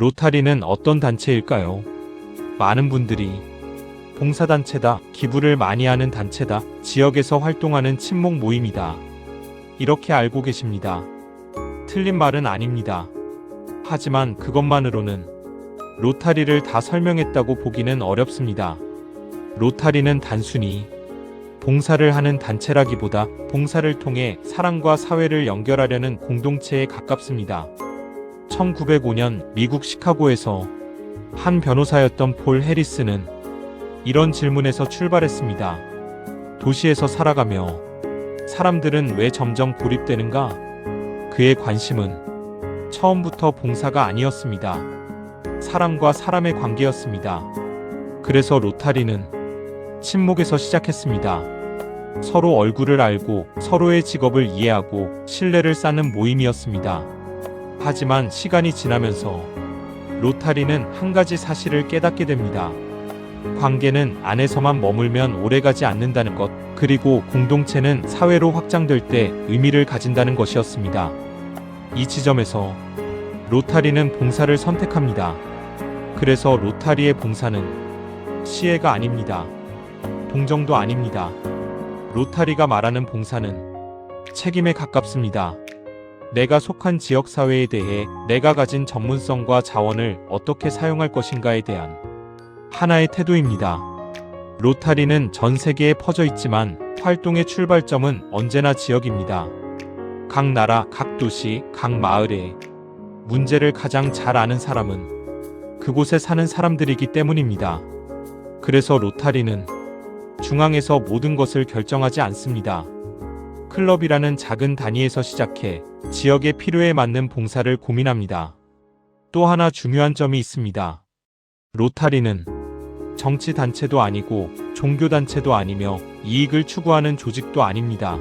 로타리는 어떤 단체일까요? 많은 분들이 봉사단체다, 기부를 많이 하는 단체다, 지역에서 활동하는 친목 모임이다. 이렇게 알고 계십니다. 틀린 말은 아닙니다. 하지만 그것만으로는 로타리를 다 설명했다고 보기는 어렵습니다. 로타리는 단순히 봉사를 하는 단체라기보다 봉사를 통해 사람과 사회를 연결하려는 공동체에 가깝습니다. 1905년 미국 시카고에서 한 변호사였던 폴 해리스는 이런 질문에서 출발했습니다. 도시에서 살아가며 사람들은 왜 점점 고립되는가? 그의 관심은 처음부터 봉사가 아니었습니다. 사람과 사람의 관계였습니다. 그래서 로타리는 친목에서 시작했습니다. 서로 얼굴을 알고 서로의 직업을 이해하고 신뢰를 쌓는 모임이었습니다. 하지만 시간이 지나면서 로타리는 한 가지 사실을 깨닫게 됩니다. 관계는 안에서만 머물면 오래가지 않는다는 것, 그리고 공동체는 사회로 확장될 때 의미를 가진다는 것이었습니다. 이 지점에서 로타리는 봉사를 선택합니다. 그래서 로타리의 봉사는 시혜가 아닙니다. 동정도 아닙니다. 로타리가 말하는 봉사는 책임에 가깝습니다. 내가 속한 지역 사회에 대해 내가 가진 전문성과 자원을 어떻게 사용할 것인가에 대한 하나의 태도입니다. 로타리는 전 세계에 퍼져 있지만 활동의 출발점은 언제나 지역입니다. 각 나라, 각 도시, 각 마을에 문제를 가장 잘 아는 사람은 그곳에 사는 사람들이기 때문입니다. 그래서 로타리는 중앙에서 모든 것을 결정하지 않습니다. 클럽이라는 작은 단위에서 시작해 지역의 필요에 맞는 봉사를 고민합니다. 또 하나 중요한 점이 있습니다. 로타리는 정치 단체도 아니고 종교 단체도 아니며 이익을 추구하는 조직도 아닙니다.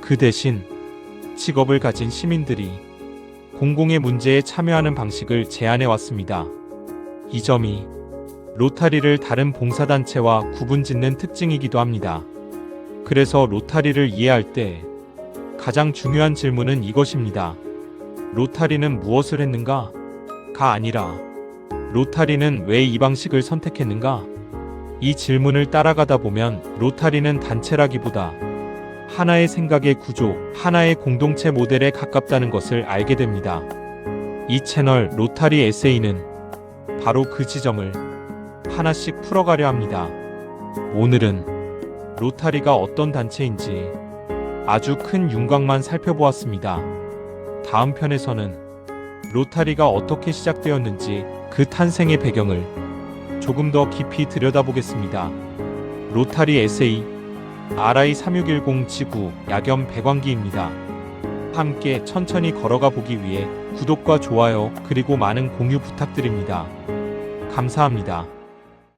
그 대신 직업을 가진 시민들이 공공의 문제에 참여하는 방식을 제안해 왔습니다. 이 점이 로타리를 다른 봉사단체와 구분 짓는 특징이기도 합니다. 그래서 로타리를 이해할 때 가장 중요한 질문은 이것입니다. 로타리는 무엇을 했는가? 가 아니라 로타리는 왜 이 방식을 선택했는가? 이 질문을 따라가다 보면 로타리는 단체라기보다 하나의 생각의 구조, 하나의 공동체 모델에 가깝다는 것을 알게 됩니다. 이 채널 로타리 에세이는 바로 그 지점을 하나씩 풀어가려 합니다. 오늘은 로타리가 어떤 단체인지 아주 큰 윤곽만 살펴보았습니다. 다음 편에서는 로타리가 어떻게 시작되었는지 그 탄생의 배경을 조금 더 깊이 들여다보겠습니다. 로타리 에세이 RI3610 지구 야겸 배광기입니다. 함께 천천히 걸어가 보기 위해 구독과 좋아요 그리고 많은 공유 부탁드립니다. 감사합니다.